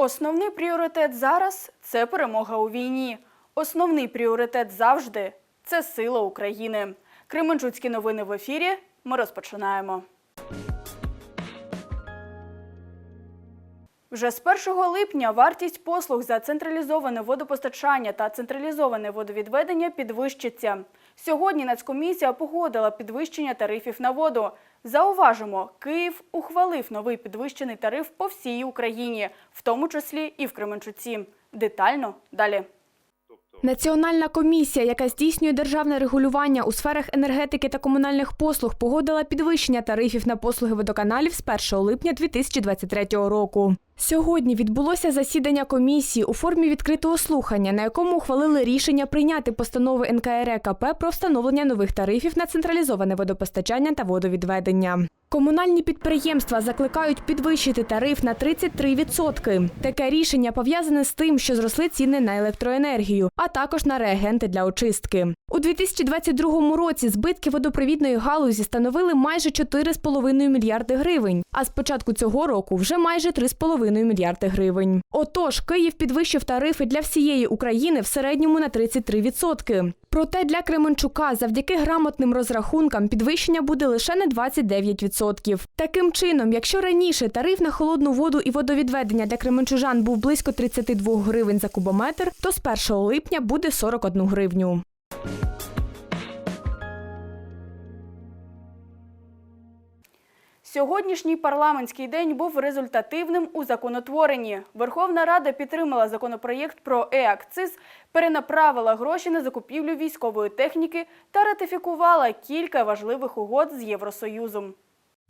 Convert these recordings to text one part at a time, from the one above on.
Основний пріоритет зараз це перемога у війні. Основний пріоритет завжди це сила України. Кременчуцькі новини в ефірі. Ми розпочинаємо. Вже з 1 липня вартість послуг за централізоване водопостачання та централізоване водовідведення підвищиться. Сьогодні Нацкомісія погодила підвищення тарифів на воду. Зауважимо, Київ ухвалив новий підвищений тариф по всій Україні, в тому числі і в Кременчуці. Детально далі. Національна комісія, яка здійснює державне регулювання у сферах енергетики та комунальних послуг, погодила підвищення тарифів на послуги водоканалів з 1 липня 2023 року. Сьогодні відбулося засідання комісії у формі відкритого слухання, на якому ухвалили рішення прийняти постанови НКРЕКП про встановлення нових тарифів на централізоване водопостачання та водовідведення. Комунальні підприємства закликають підвищити тариф на 33%. Таке рішення пов'язане з тим, що зросли ціни на електроенергію, а також на реагенти для очистки. У 2022 році збитки водопровідної галузі становили майже 4,5 мільярди гривень, а з початку цього року вже майже 3,5 мільярди гривень. Отож, Київ підвищив тарифи для всієї України в середньому на 33%. Проте для Кременчука завдяки грамотним розрахункам підвищення буде лише на 29%. Таким чином, якщо раніше тариф на холодну воду і водовідведення для кременчужан був близько 32 гривень за кубометр, то з 1 липня буде 41 гривню. Сьогоднішній парламентський день був результативним у законотворенні. Верховна Рада підтримала законопроєкт про е-акциз, перенаправила гроші на закупівлю військової техніки та ратифікувала кілька важливих угод з Євросоюзом.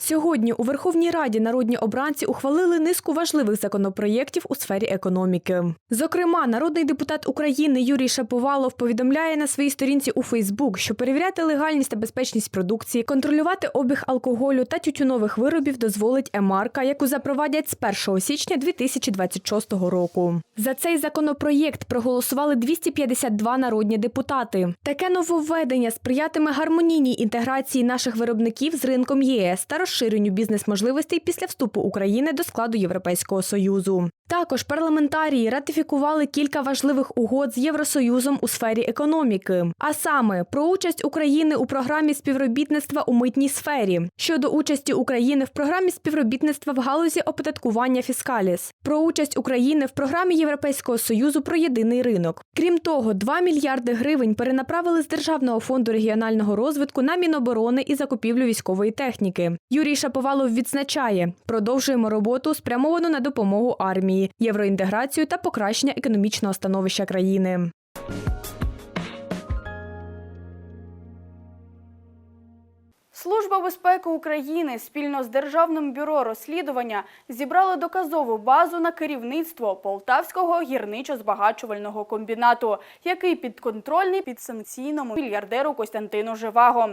Сьогодні у Верховній Раді народні обранці ухвалили низку важливих законопроєктів у сфері економіки. Зокрема, народний депутат України Юрій Шаповалов повідомляє на своїй сторінці у Фейсбук, що перевіряти легальність та безпечність продукції, контролювати обіг алкоголю та тютюнових виробів дозволить емарка, яку запровадять з 1 січня 2026 року. За цей законопроєкт проголосували 252 народні депутати. Таке нововведення сприятиме гармонійній інтеграції наших виробників з ринком ЄС та розширенню бізнес-можливостей після вступу України до складу Європейського союзу. Також парламентарії ратифікували кілька важливих угод з Євросоюзом у сфері економіки, а саме про участь України у програмі співробітництва у митній сфері щодо участі України в програмі співробітництва в галузі оподаткування фіскаліс, про участь України в програмі Європейського союзу про єдиний ринок. Крім того, 2 мільярди гривень перенаправили з Державного фонду регіонального розвитку на Міноборони і закупівлю військової техніки. Юрій Шаповалов відзначає, продовжуємо роботу спрямовану на допомогу армії, євроінтеграцію та покращення економічного становища країни. Служба безпеки України спільно з Державним бюро розслідування зібрали доказову базу на керівництво Полтавського гірничо-збагачувального комбінату, який підконтрольний підсанкційному мільярдеру Костянтину Живаго.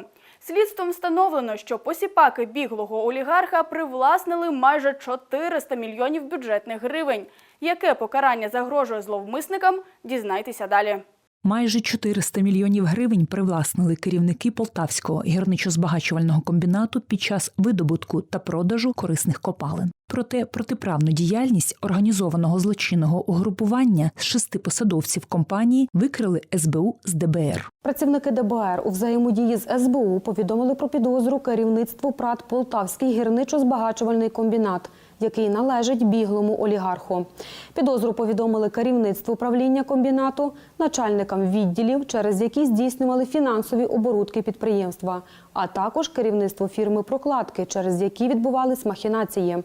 Слідством встановлено, що посіпаки біглого олігарха привласнили майже 400 мільйонів бюджетних гривень. Яке покарання загрожує зловмисникам, дізнайтеся далі. Майже 400 мільйонів гривень привласнили керівники Полтавського гірничо-збагачувального комбінату під час видобутку та продажу корисних копалин. Проте протиправну діяльність організованого злочинного угрупування з шести посадовців компанії викрили СБУ з ДБР. Працівники ДБР у взаємодії з СБУ повідомили про підозру керівництву ПРАТ Полтавський гірничо-збагачувальний комбінат, який належить біглому олігарху. Підозру повідомили керівництву правління комбінату, начальникам відділів, через які здійснювали фінансові оборудки підприємства, а також керівництво фірми прокладки, через які відбувались махінації.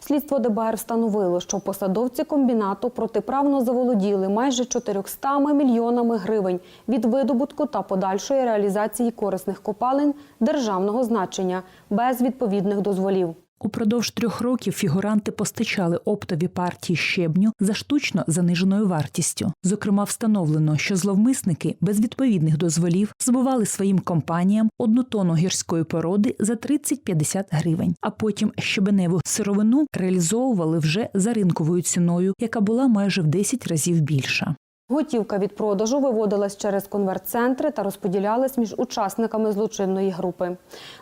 Слідство ДБР встановило, що посадовці комбінату протиправно заволоділи майже 400 мільйонами гривень від видобутку та подальшої реалізації корисних копалин державного значення без відповідних дозволів. Упродовж трьох років фігуранти постачали оптові партії щебню за штучно заниженою вартістю. Зокрема, встановлено, що зловмисники без відповідних дозволів збували своїм компаніям одну тонну гірської породи за 30-50 гривень, а потім щебеневу сировину реалізовували вже за ринковою ціною, яка була майже в 10 разів більша. Готівка від продажу виводилась через конверт-центри та розподілялась між учасниками злочинної групи.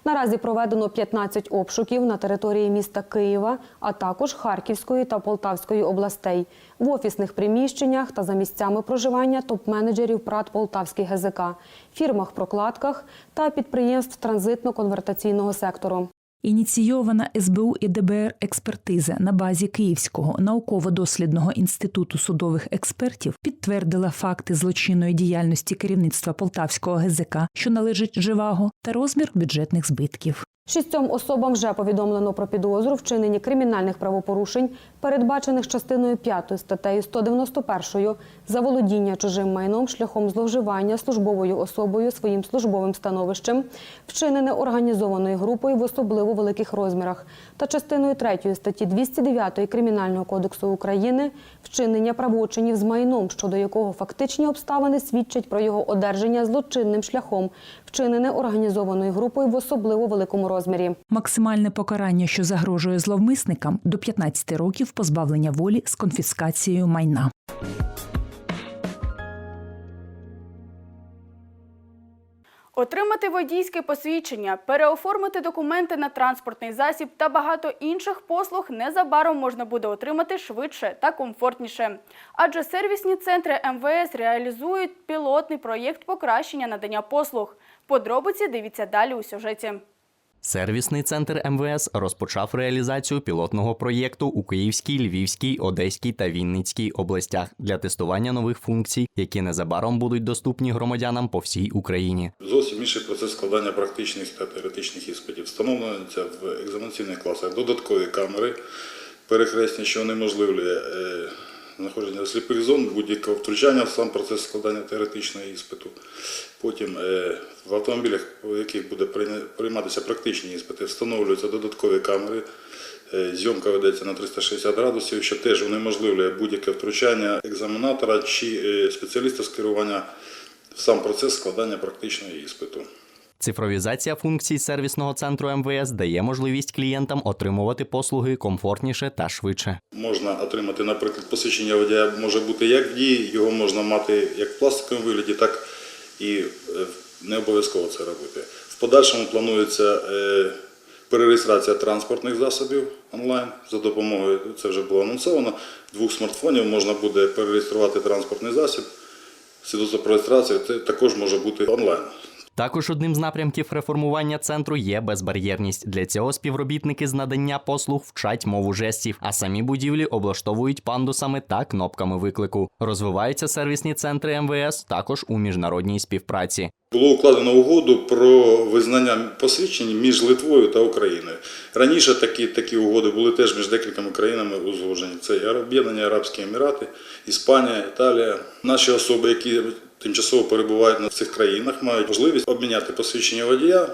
Наразі проведено 15 обшуків на території міста Києва, а також Харківської та Полтавської областей, в офісних приміщеннях та за місцями проживання топ-менеджерів ПРАТ Полтавський ГЗК, фірмах-прокладках та підприємств транзитно-конвертаційного сектору. Ініційована СБУ і ДБР експертиза на базі Київського науково-дослідного інституту судових експертів підтвердила факти злочинної діяльності керівництва Полтавського ГЗК, що належить Живаго, та розмір бюджетних збитків. Шістьом особам вже повідомлено про підозру вчиненні кримінальних правопорушень, передбачених частиною 5 статтею 191 за володіння чужим майном шляхом зловживання службовою особою своїм службовим становищем, вчинене організованою групою в особливо великих розмірах, та частиною 3 статті 209 Кримінального кодексу України вчинення правочинів з майном, щодо якого фактичні обставини свідчать про його одержання злочинним шляхом, вчинене організованою групою в особливо великому розмірі. Максимальне покарання, що загрожує зловмисникам, до 15 років позбавлення волі з конфіскацією майна. Отримати водійське посвідчення, переоформити документи на транспортний засіб та багато інших послуг незабаром можна буде отримати швидше та комфортніше. Адже сервісні центри МВС реалізують пілотний проєкт покращення надання послуг. Подробиці дивіться далі у сюжеті. Сервісний центр МВС розпочав реалізацію пілотного проєкту у Київській, Львівській, Одеській та Вінницькій областях для тестування нових функцій, які незабаром будуть доступні громадянам по всій Україні. Зовсім інший процес складання практичних та теоретичних іспитів. Встановлюються в екзаменаційних класах додаткові камери перехресні, що унеможливлює е, знаходження сліпих зон, будь-якого втручання в сам процес складання теоретичного іспиту. Потім е, в автомобілях, у яких буде прийматися практичні іспити, встановлюються додаткові камери. Е, Зйомка ведеться на 360 градусів, що теж унеможливлює будь-яке втручання екзаменатора чи е, спеціаліста з керування в сам процес складання практичного іспиту. Цифровізація функцій сервісного центру МВС дає можливість клієнтам отримувати послуги комфортніше та швидше. Можна отримати, наприклад, посвідчення водія може бути як в дії, його можна мати як в пластиковому вигляді, так і е, не обов'язково це робити. В подальшому планується е, перереєстрація транспортних засобів онлайн за допомогою, це вже було анонсовано, двох смартфонів можна буде перереєструвати транспортний засіб. Свідоцтво про реєстрацію це також може бути онлайн. Також одним з напрямків реформування центру є безбар'єрність. Для цього співробітники з надання послуг вчать мову жестів, а самі будівлі облаштовують пандусами та кнопками виклику. Розвиваються сервісні центри МВС також у міжнародній співпраці. Було укладено угоду про визнання посвідчень між Литвою та Україною. Раніше такі, такі угоди були теж між декількома країнами узгоджені. Це Об'єднані Арабські Емірати, Іспанія, Італія. Наші особи, які тимчасово перебувають на цих країнах, мають можливість обміняти посвідчення водія.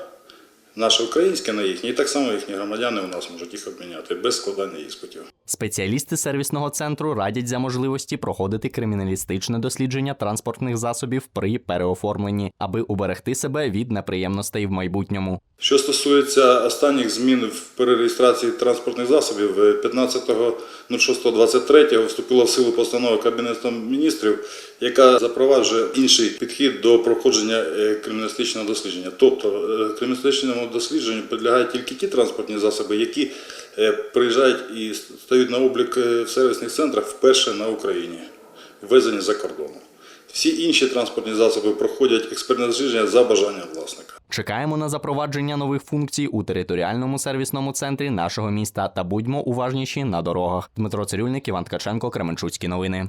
Наше українське на їхнє, і так само їхні громадяни у нас можуть їх обміняти без складання іспитів. Спеціалісти сервісного центру радять за можливості проходити криміналістичне дослідження транспортних засобів при переоформленні, аби уберегти себе від неприємностей в майбутньому. Що стосується останніх змін в перереєстрації транспортних засобів, е, 15.06.23 вступила в силу постанова Кабінетом міністрів, яка запроваджує інший підхід до проходження е, криміналістичного дослідження. Тобто е, криміналістичному дослідженню підлягають тільки ті транспортні засоби, які е, приїжджають і стають на облік е, в сервісних центрах вперше на Україні, ввезені за кордоном. Всі інші транспортні засоби проходять експертне дослідження за бажанням власника. Чекаємо на запровадження нових функцій у територіальному сервісному центрі нашого міста та будьмо уважніші на дорогах. Дмитро Цирюльник, Іван Ткаченко, Кременчуцькі новини.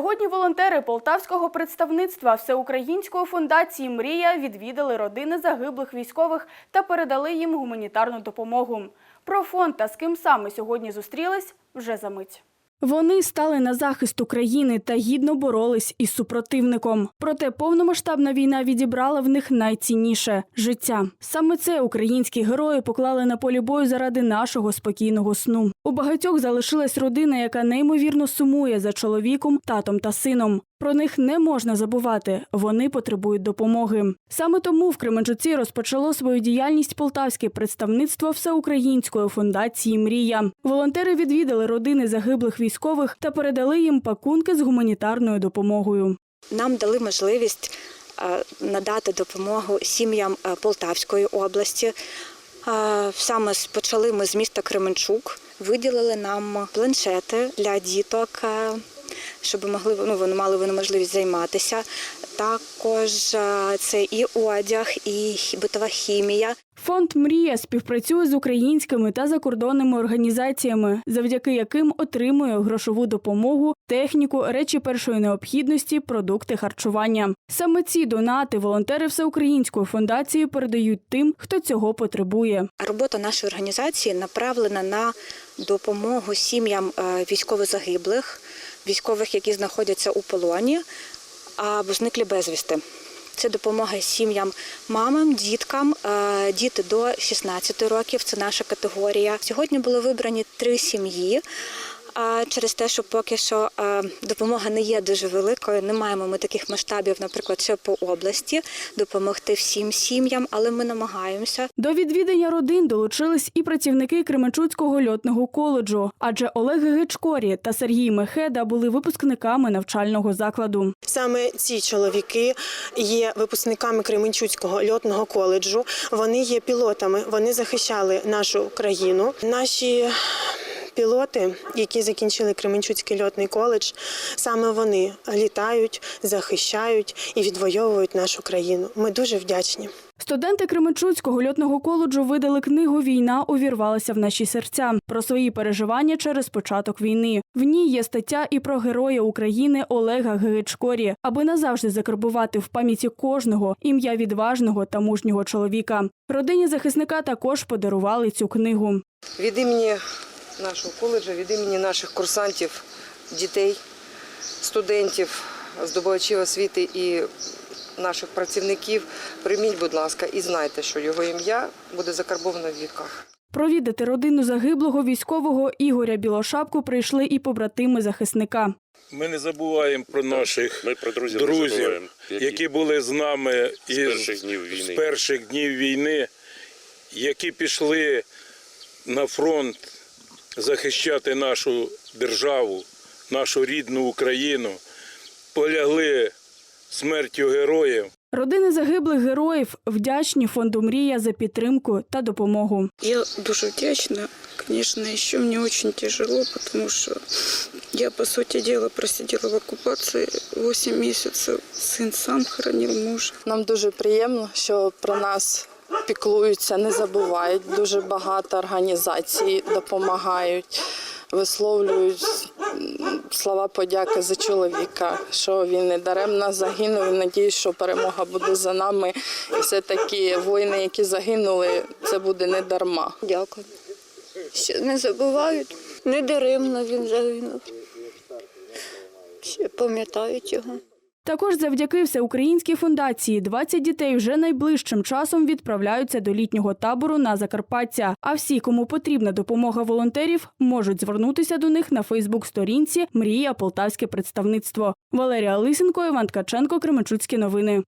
Сьогодні волонтери полтавського представництва Всеукраїнської фундації Мрія відвідали родини загиблих військових та передали їм гуманітарну допомогу. Про фонд та з ким саме сьогодні зустрілись вже за мить. Вони стали на захист України та гідно боролись із супротивником. Проте повномасштабна війна відібрала в них найцінніше життя. Саме це українські герої поклали на полі бою заради нашого спокійного сну. У багатьох залишилась родина, яка неймовірно сумує за чоловіком, татом та сином. Про них не можна забувати. Вони потребують допомоги. Саме тому в Кременчуці розпочало свою діяльність полтавське представництво всеукраїнської фундації Мрія. Волонтери відвідали родини загиблих військових та передали їм пакунки з гуманітарною допомогою. Нам дали можливість е, надати допомогу сім'ям е, Полтавської області. Е, Саме почали ми з міста Кременчук, виділили нам планшети для діток, щоб могли ну, вони мали вони можливість займатися. Також е, це і одяг, і битова хімія. Фонд Мрія співпрацює з українськими та закордонними організаціями, завдяки яким отримує грошову допомогу, техніку, речі першої необхідності, продукти харчування. Саме ці донати волонтери Всеукраїнської фундації передають тим, хто цього потребує. Робота нашої організації направлена на допомогу сім'ям е, військовозагиблих, військових, які знаходяться у полоні або зниклі безвісти. Це допомога сім'ям, мамам, діткам, е, діти до 16 років. Це наша категорія. Сьогодні були вибрані три сім'ї. А через те, що поки що е, допомога не є дуже великою, не маємо ми таких масштабів, наприклад, ще по області допомогти всім сім'ям, але ми намагаємося. До відвідання родин долучились і працівники Кременчуцького льотного коледжу, адже Олег Гечкорі та Сергій Мехеда були випускниками навчального закладу. Саме ці чоловіки є випускниками Кременчуцького льотного коледжу. Вони є пілотами. Вони захищали нашу країну. Наші пілоти, які закінчили Кременчуцький льотний коледж, саме вони літають, захищають і відвоюють нашу країну. Ми дуже вдячні. Студенти Кременчуцького льотного коледжу видали книгу Війна увірвалася в наші серця про свої переживання через початок війни. В ній є стаття і про героя України Олега Гегечкорі, аби назавжди закарбувати в пам'яті кожного ім'я відважного та мужнього чоловіка. Родині захисника також подарували цю книгу. Від імені нашого коледжу, від імені наших курсантів, дітей, студентів, здобувачів освіти і наших працівників, прийміть, будь ласка, і знайте, що його ім'я буде закарбовано в віках. Провідати родину загиблого військового Ігоря Білошапку прийшли і побратими захисника. Ми не забуваємо про наших Ми про друзів, друзів, забуваємо, які... були з нами з із перших днів війни. з перших днів війни, які пішли на фронт захищати нашу державу, нашу рідну Україну, полягли смертю героїв. Родини загиблих героїв вдячні фонду Мрія за підтримку та допомогу. Я дуже вдячна. Конечно, еще мне очень тяжело, потому что я, по сути дела, просидела в оккупации 8 месяцев. Сын сам хоронил мужа. Нам дуже приємно, що про нас піклуються, не забувають. Дуже багато організацій допомагають, висловлюють слова подяки за чоловіка, що він не даремно загинув. Надіюсь, що перемога буде за нами. І все таки воїни, які загинули, це буде не дарма. Дякую. Ще не забувають. Не даремно він загинув. Ще пам'ятають його. Також завдяки всеукраїнській фундації 20 дітей вже найближчим часом відправляються до літнього табору на Закарпаття. А всі, кому потрібна допомога волонтерів, можуть звернутися до них на Фейсбук-сторінці Мрія Полтавське представництво. Валерія Лисенко, Іван Ткаченко, Кременчуцькі новини.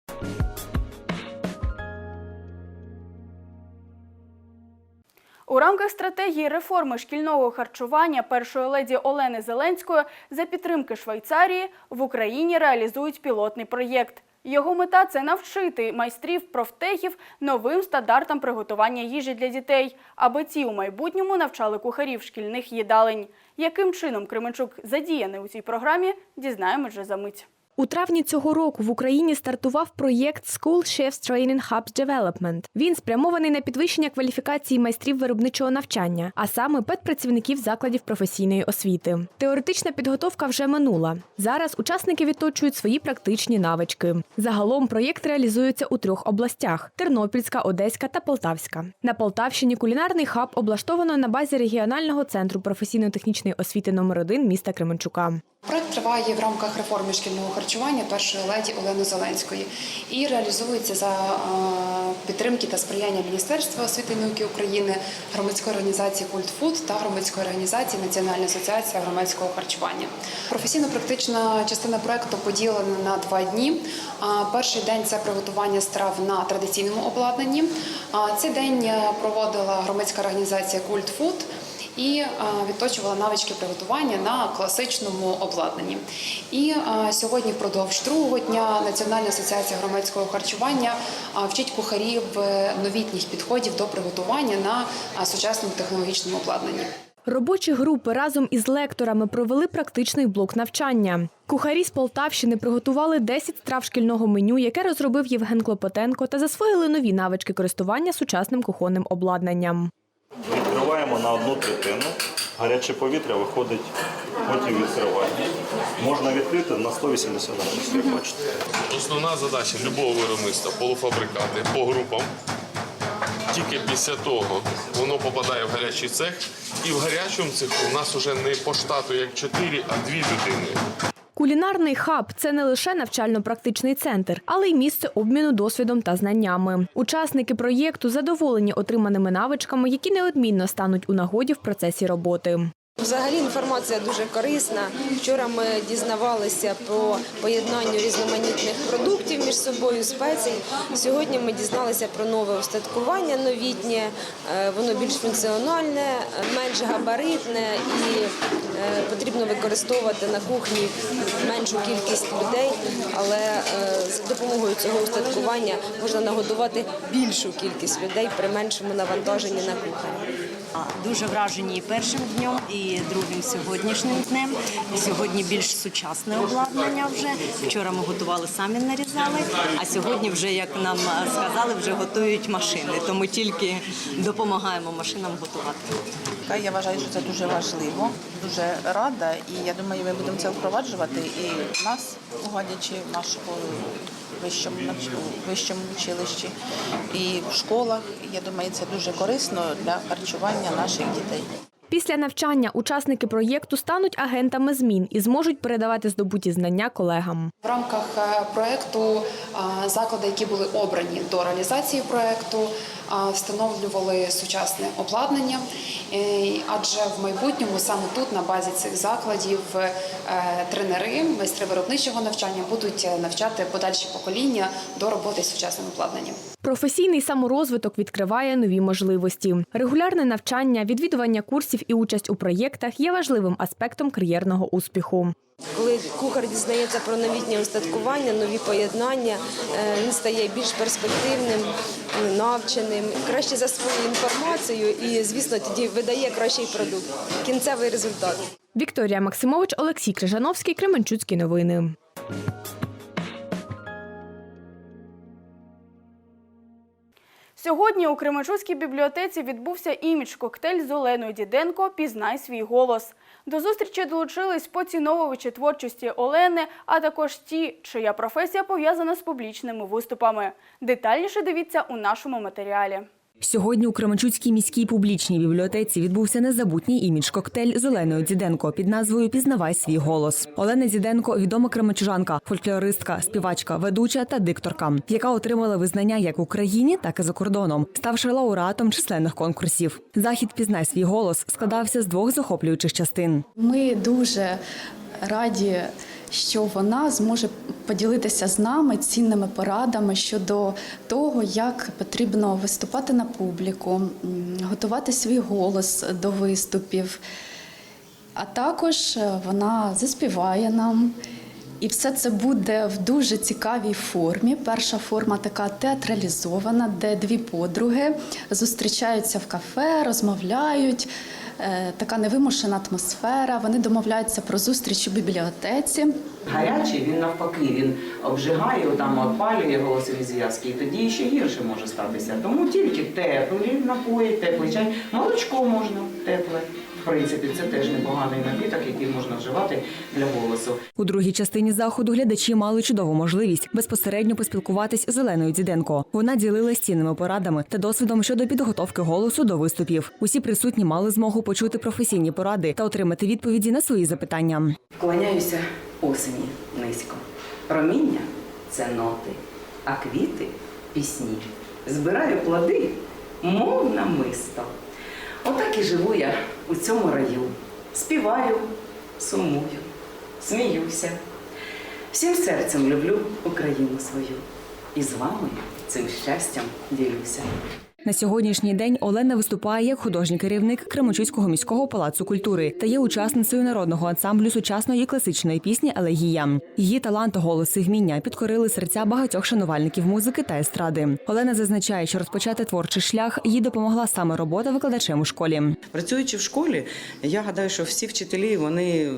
У рамках стратегії реформи шкільного харчування першої леді Олени Зеленської за підтримки Швейцарії в Україні реалізують пілотний проєкт. Його мета це навчити майстрів профтехів новим стандартам приготування їжі для дітей, аби ті у майбутньому навчали кухарів шкільних їдалень. Яким чином Кременчук задіяний у цій програмі, дізнаємось вже за мить. У травні цього року в Україні стартував проєкт School Chefs Training Hubs Development. Він спрямований на підвищення кваліфікації майстрів виробничого навчання, а саме педпрацівників закладів професійної освіти. Теоретична підготовка вже минула. Зараз учасники відточують свої практичні навички. Загалом проєкт реалізується у трьох областях: Тернопільська, Одеська та Полтавська. На Полтавщині кулінарний хаб облаштовано на базі регіонального центру професійно-технічної освіти номер 1 міста Кременчука. Проект триває в рамках реформи шкільного першої леді Олени Зеленської і реалізується за підтримки та сприяння Міністерства освіти і науки України, громадської організації Культ Фуд та громадської організації Національна асоціація громадського харчування. Професійно-практична частина проекту поділена на два дні. Перший день це приготування страв на традиційному обладнанні. Цей день е, проводила громадська організація Культ Фуд і е, відточувала навички приготування на класичному обладнанні. І е, сьогодні, впродовж другого дня, Національна асоціація громадського харчування е, вчить кухарів новітніх підходів до приготування на сучасному технологічному обладнанні. Робочі групи разом із лекторами провели практичний блок навчання. Кухарі з Полтавщини приготували 10 страв шкільного меню, яке розробив Євген Клопотенко, та засвоїли нові навички користування сучасним кухонним обладнанням. Відкриваємо на одну третину. Гаряче повітря виходить, потім відкриваємо. Можна відкрити на 180 градусів, як бачите. Основна задача любого виробництва полуфабрикати по групам. Тільки після того воно попадає в гарячий цех, і в гарячому цеху у нас вже не по штату як 4, а 2 людини. Кулінарний хаб це не лише навчально-практичний центр, але й місце обміну досвідом та знаннями. Учасники проєкту задоволені отриманими навичками, які неодмінно стануть у нагоді в процесі роботи. Взагалі інформація дуже корисна. Вчора ми дізнавалися про поєднання різноманітних продуктів між собою, спецій. Сьогодні ми дізналися про нове устаткування новітнє, Е, воно більш функціональне, менш габаритне і е, потрібно використовувати на кухні меншу кількість людей, але е, за допомогою цього устаткування можна нагодувати більшу кількість людей при меншому навантаженні на кухні. Дуже вражені і першим днем, і другим сьогоднішнім днем. Сьогодні більш сучасне обладнання вже. Вчора ми готували самі нарізали, а сьогодні вже, як нам сказали, вже готують машини. Тому тільки допомагаємо машинам готувати. Я вважаю, що це дуже важливо, дуже рада, і я думаю, ми будемо це впроваджувати і в нас у Гадячі, в нашому вищому вищому училищі, і в школах. Я думаю, це дуже корисно для харчування наших дітей. Після навчання учасники проєкту стануть агентами змін і зможуть передавати здобуті знання колегам. В рамках е, проекту е, заклади, які були обрані до реалізації проекту, е, встановлювали сучасне обладнання, адже в майбутньому саме тут, на базі цих закладів, е, тренери, майстри виробничого навчання будуть е, навчати подальші покоління до роботи з сучасним обладнанням. Професійний саморозвиток відкриває нові можливості. Регулярне навчання, відвідування курсів і участь у проєктах є важливим аспектом кар'єрного успіху. Коли кухар дізнається про новітнє устаткування, нові поєднання, е, він стає більш перспективним, навченим, краще засвоює інформацію і, звісно, тоді видає кращий продукт. Кінцевий результат. Вікторія Максимович, Олексій Крижановський, Кременчуцькі новини. Сьогодні у Кременчуцькій бібліотеці відбувся імідж-коктейль з Оленою Діденко Пізнай свій голос. До зустрічі долучились поціновувачі творчості Олени, а також ті, чия професія пов'язана з публічними виступами. Детальніше дивіться у нашому матеріалі. Сьогодні у Кременчуцькій міській публічній бібліотеці відбувся незабутній імідж-коктейль з Оленою Дзіденко під назвою Пізнавай свій голос. Олена Дзіденко відома кременчужанка, фольклористка, співачка, ведуча та дикторка, яка отримала визнання як в Україні, так і за кордоном, ставши лауреатом численних конкурсів. Захід Пізнай свій голос складався з двох захоплюючих частин. Ми дуже раді, що вона зможе поділитися з нами цінними порадами щодо того, як потрібно виступати на публіку, готувати свій голос до виступів. А також е, вона заспіває нам. І все це буде в дуже цікавій формі. Перша форма така театралізована, де дві подруги зустрічаються в кафе, розмовляють. Е, Така невимушена атмосфера. Вони домовляються про зустріч у бібліотеці. Гарячий він навпаки, він обжигає, там опалює голосові зв'язки, і тоді ще гірше може статися. Тому тільки теплі напої, теплий чай, молочко можна тепле, В принципі, це теж непоганий напіток, який можна вживати для голосу. У другій частині заходу глядачі мали чудову можливість безпосередньо поспілкуватись з Оленою Діденко. Вона ділилась цінними порадами та досвідом щодо підготовки голосу до виступів. Усі присутні мали змогу почути професійні поради та отримати відповіді на свої запитання. Вклоняюся осені низько. Проміння це ноти, а квіти пісні. Збираю плоди, мов намисто. Отак і живу я у цьому раю. Співаю, сумую, сміюся. Всім серцем люблю Україну свою. І з вами цим щастям ділюся. На сьогоднішній день Олена виступає як художній керівник Кременчуцького міського палацу культури та є учасницею народного ансамблю сучасної класичної пісні Елегія. Її талант, голос і вміння підкорили серця багатьох шанувальників музики та естради. Олена зазначає, що розпочати творчий шлях їй допомогла саме робота викладачем у школі. Працюючи в школі, я гадаю, що всі вчителі вони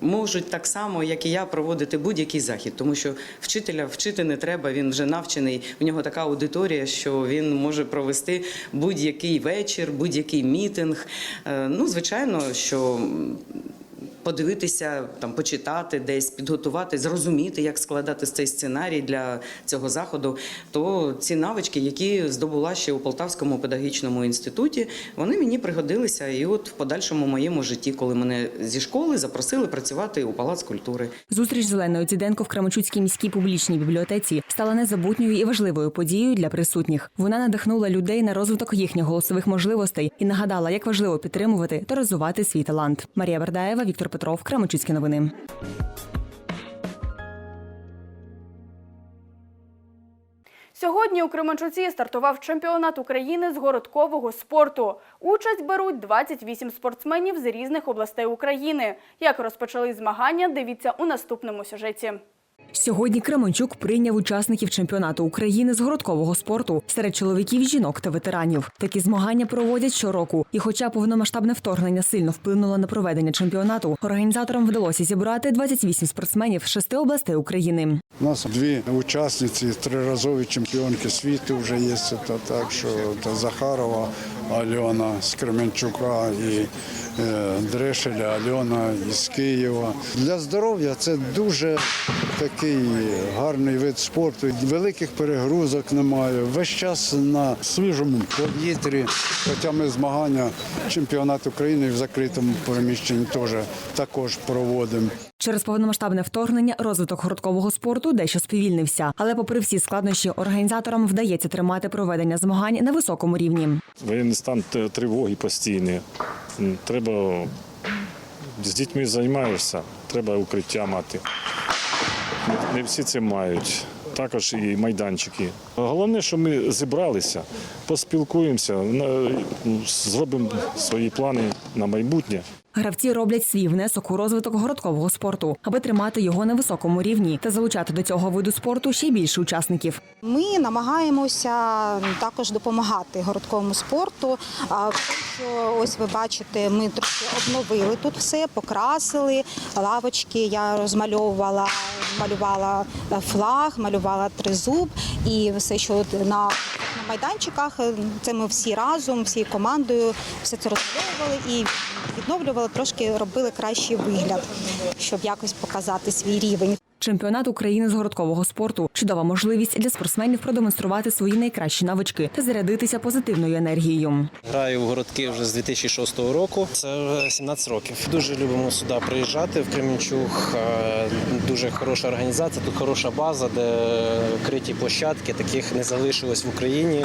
можуть так само, як і я, проводити будь-який захід, тому що вчителя вчити не треба. Він вже навчений. У нього така аудиторія, що він може провести будь-який вечір, будь-який мітинг. Е, Ну, звичайно, що подивитися, там почитати, десь підготувати, зрозуміти, як складати цей сценарій для цього заходу. То ці навички, які здобула ще у Полтавському педагогічному інституті, вони мені пригодилися і от в подальшому моєму житті, коли мене зі школи запросили працювати у палац культури. Зустріч з Діденко в Кременчуцькій міській публічній бібліотеці стала незабутньою і важливою подією для присутніх. Вона надихнула людей на розвиток їхніх голосових можливостей і нагадала, як важливо підтримувати та розвивати свій талант. Марія Бердаєва, Віктор Петров, Кременчуцькі новини. Сьогодні у Кременчуці стартував чемпіонат України з городкового спорту. Участь беруть 28 спортсменів з різних областей України. Як розпочали змагання, дивіться у наступному сюжеті. Сьогодні Кременчук прийняв учасників чемпіонату України з городкового спорту серед чоловіків, жінок та ветеранів. Такі змагання проводять щороку. І, хоча повномасштабне вторгнення сильно вплинуло на проведення чемпіонату, організаторам вдалося зібрати 28 спортсменів з шести областей України. У нас дві учасниці, триразові чемпіонки світу вже є. Та, так що та Захарова Альона з Кременчука і Дрешеля Альона із Києва. Для здоров'я це дуже такий гарний вид спорту. Великих перегрузок немає. Весь час на свіжому повітрі. Хоча ми змагання чемпіонат України в закритому приміщенні теж також проводимо. Через повномасштабне вторгнення розвиток городкового спорту дещо сповільнився, але, попри всі складнощі, організаторам вдається тримати проведення змагань на високому рівні. Воєнний стан тривоги постійні. М, Треба з дітьми займаєшся, треба укриття мати. Не всі це мають. Також і майданчики. Головне, що ми зібралися, поспілкуємося, зробимо свої плани на майбутнє. Гравці роблять свій внесок у розвиток городкового спорту, аби тримати його на високому рівні та залучати до цього виду спорту ще більше учасників. Ми намагаємося також допомагати городковому спорту. Ось ви бачите, ми трохи обновили тут все, покрасили лавочки. Я розмальовувала, малювала флаг, малювала тризуб і все, що на майданчиках, це ми всі разом, всією командою, все це розмальовували і відновлювали, трошки робили кращий вигляд, щоб якось показати свій рівень. Чемпіонат України з городкового спорту чудова можливість для спортсменів продемонструвати свої найкращі навички та зарядитися позитивною енергією. Граю в городки вже з 2006 року. Це вже 17 років. Дуже любимо сюди приїжджати в Кремінчуг. Е, Дуже хороша організація, тут хороша база, де криті площадки, таких не залишилось в Україні.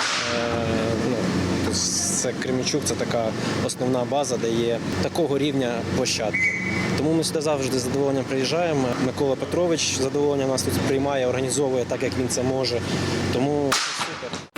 Це Кремінчук, це така основна база, де є такого рівня площадки. Тому ми сюди завжди з задоволенням приїжджаємо. Микола Петрович з задоволенням нас тут приймає, організовує так, як він це може. Тому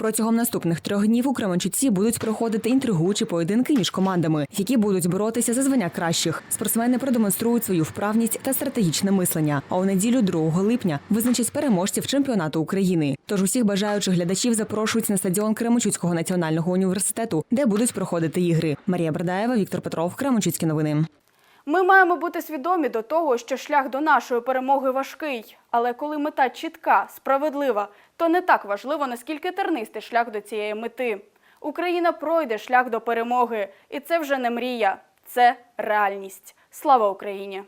Протягом наступних трьох днів у Кременчуці будуть проходити інтригуючі поєдинки між командами, які будуть боротися за звання кращих. Спортсмени продемонструють свою вправність та стратегічне мислення. А у неділю, 2 липня, визначать переможців чемпіонату України. Тож усіх бажаючих глядачів запрошують на стадіон Кременчуцького національного університету, де будуть проходити ігри. Марія Бердаєва, Віктор Петров, Кременчуцькі новини. Ми маємо бути свідомі до того, що шлях до нашої перемоги важкий. Але коли мета чітка, справедлива, то не так важливо, наскільки тернистий шлях до цієї мети. Україна пройде шлях до перемоги, і це вже не мрія. це реальність. Слава Україні!